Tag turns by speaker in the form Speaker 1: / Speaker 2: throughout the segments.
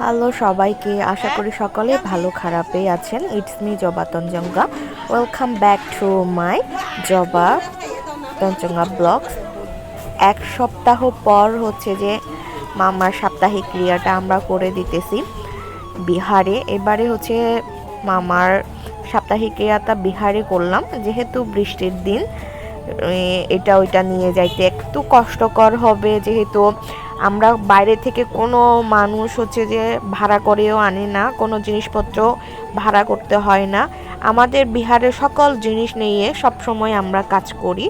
Speaker 1: Hello সবাইকে আশা করি সকলে ভালো খারাপে আছেন। It's me Joba Tanchangya welcome back to my Joba Tanchangya vlogs এক সপ্তাহ পর হচ্ছে যে মামার সাপ্তাহিক ক্রিয়াটা আমরা করে দিতেছি বিহারে। এবারে হচ্ছে মামার সাপ্তাহিক ক্রিয়াটা বিহারে করলাম। যেহেতু বৃষ্টির দিন এটা ওইটা নিয়ে যাইতে একটু কষ্টকর হবে। যেহেতু আমরা বাইরে থেকে কোনো মানুষ হচ্ছে যে ভাড়া করেও আনি না কোনো জিনিসপত্র ভাড়া করতে হয় না। আমাদের বিহারের সকল জিনিস নিয়ে সব সময় আমরা কাজ করি।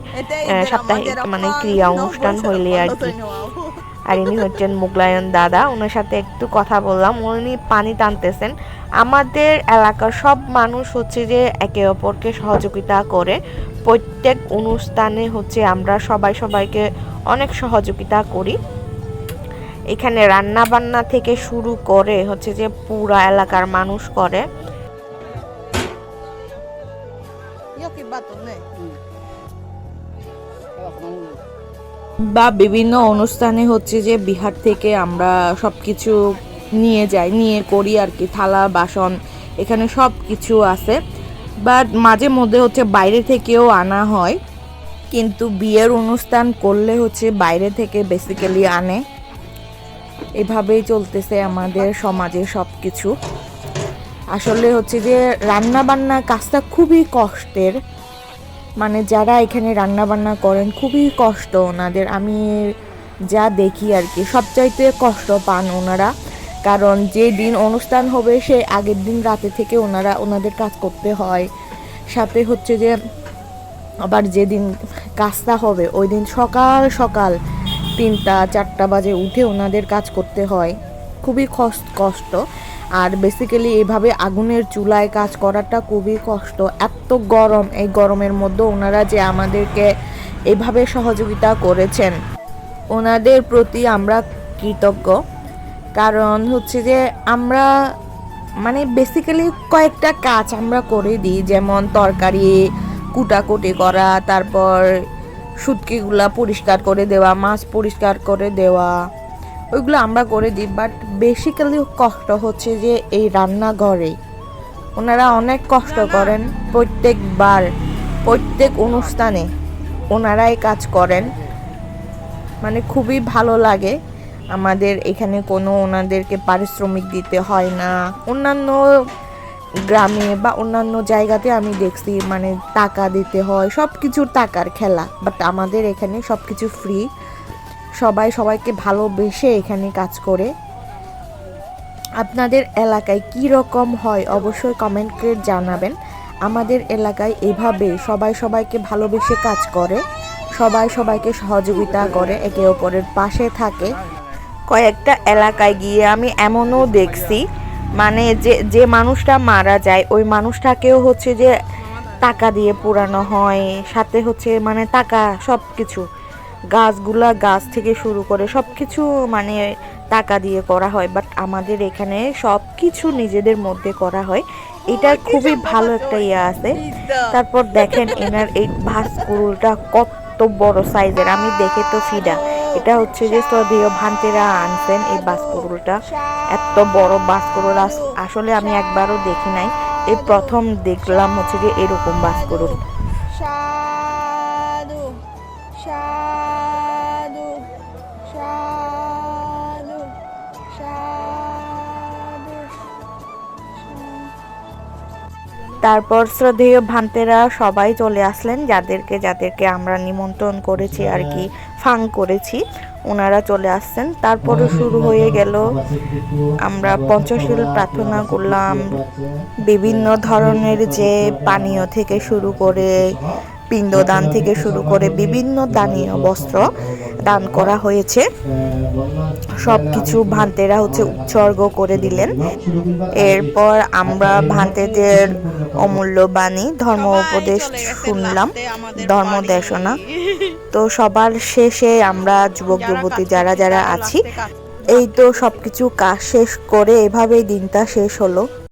Speaker 1: সাপ্তাহিক মানে ক্রিয়া অনুষ্ঠান হইলে আর কি। আর ইনি হচ্ছেন মুগলায়ন দাদা ওনার সাথে একটু কথা বললাম উনি পানি টানতেছেন। আমাদের এলাকার সব মানুষ হচ্ছে যে একে অপরকে সহযোগিতা করে। প্রত্যেক অনুষ্ঠানে হচ্ছে আমরা সবাই সবাইকে অনেক সহযোগিতা করি। এখানে রান্না বান্না থেকে শুরু করে হচ্ছে যে পুরা এলাকার মানুষ করে। বা বিভিন্ন অনুষ্ঠানে হচ্ছে যে বিহার থেকে আমরা সব কিছু নিয়ে যাই, নিয়ে করি আর কি, থালা, বাসন, এখানে সব কিছু আছে। বাট মাঝে মধ্যে হচ্ছে বাইরে থেকেও আনা হয়। কিন্তু বিয়ের অনুষ্ঠান করলে হচ্ছে বাইরে থেকে বেসিক্যালি আনে। এভাবেই চলতেছে আমাদের সমাজে সব কিছু আসলে হচ্ছে যে রান্না বান্না কাজটা খুবই কষ্টের। মানে যারা এখানে রান্না বান্না করেন, খুবই কষ্ট ওনাদের। আমি যা দেখি আর কি সবচাইতে কষ্ট পান ওনারা। কারণ যে দিন অনুষ্ঠান হবে সে আগের দিন রাতে থেকে ওনারা ওনাদের কাজ করতে হয়। সাথে হচ্ছে যে আবার যেদিন কাজটা হবে ওই দিন সকাল সকাল তিনটা, চারটা বাজে উঠে ওনাদের কাজ করতে হয়। খুবই কষ্ট। আর বেসিক্যালি এভাবে আগুনের চুলায় কাজ করাটা খুবই কষ্ট। এত গরম, এই গরমের মধ্যে ওনারা যে আমাদেরকে এভাবে সহযোগিতা করেছেন, ওনাদের প্রতি আমরা কৃতজ্ঞ। কারণ হচ্ছে যে আমরা মানে বেসিক্যালি কয়েকটা কাজ আমরা করে দিই। যেমন তরকারি, কুটাকুটি করা, তারপর শুটকিগুলা পরিষ্কার করে দেওয়া মাছ পরিষ্কার করে দেওয়া ওইগুলো আমরা করে দিই বাট বেসিক্যালি কষ্ট হচ্ছে যে এই রান্নাঘরে ওনারা অনেক কষ্ট করেন প্রত্যেকবার প্রত্যেক অনুষ্ঠানে ওনারাই কাজ করেন। মানে খুবই ভালো লাগে। আমাদের এখানে কোনো ওনাদেরকে পারিশ্রমিক দিতে হয় না। অন্যান্য গ্রামে বা অন্যান্য জায়গাতে আমি দেখছি মানে টাকা দিতে হয় সব কিছুর টাকার খেলা। বাট আমাদের এখানে সব কিছু ফ্রি সবাই সবাইকে ভালোবেসে এখানে কাজ করে। আপনাদের এলাকায় কি রকম হয় অবশ্যই কমেন্ট করে জানাবেন। আমাদের এলাকায় এভাবে সবাই সবাইকে ভালোবেসে কাজ করে। সবাই সবাইকে সহযোগিতা করে, একে অপরের পাশে থাকে। কয়েকটা এলাকায় গিয়ে আমি এমনও দেখছি মানে যে যে মানুষটা মারা যায় ওই মানুষটাকেও হচ্ছে যে টাকা দিয়ে পুরানো হয় সাথে হচ্ছে মানে টাকা সব কিছু গাছগুলা গাছ থেকে শুরু করে সব কিছু মানে টাকা দিয়ে করা হয়। বাট আমাদের এখানে সব কিছু নিজেদের মধ্যে করা হয়। এটা খুবই ভালো একটা ইয়ে আছে। তারপর দেখেন এনার এই ভাস্কুরুলটা কত বড় সাইজের আমি দেখে তো ফিডা এটা হচ্ছে যে শ্রদ্ধেয় ভান্তেরা আনছেন এই বাসকুরুলটা এত বড় বাসকুরুল আসলে আমি একবারও দেখি নাই। এই প্রথম দেখলাম হচ্ছে যে এরকম বাসকুরুল তারপর শ্রদ্ধেয় ভান্তেরা সবাই চলে আসলেন যাদেরকে যাদেরকে আমরা নিমন্ত্রণ করেছি আর কি। ফাং করেছি। ওনারা চলে আসছেন। তারপরে শুরু হয়ে গেল। আমরা পঞ্চশীল প্রার্থনা করলাম। বিভিন্ন ধরনের যে পানীয় থেকে শুরু করে পিণ্ডদান থেকে শুরু করে বিভিন্ন দানীয় বস্ত্র দান করা হয়েছে। সব কিছু ভান্তেরা হচ্ছে উৎসর্গ করে দিলেন। এরপর আমরা ভান্তেদের অমূল্য বাণী, ধর্ম উপদেশ শুনলাম, ধর্ম দেশনা। তো সবার শেষে আমরা যুবক যুবতী যারা যারা আছি এই তো সবকিছু কাজ শেষ করে এভাবেই দিনটা শেষ হলো।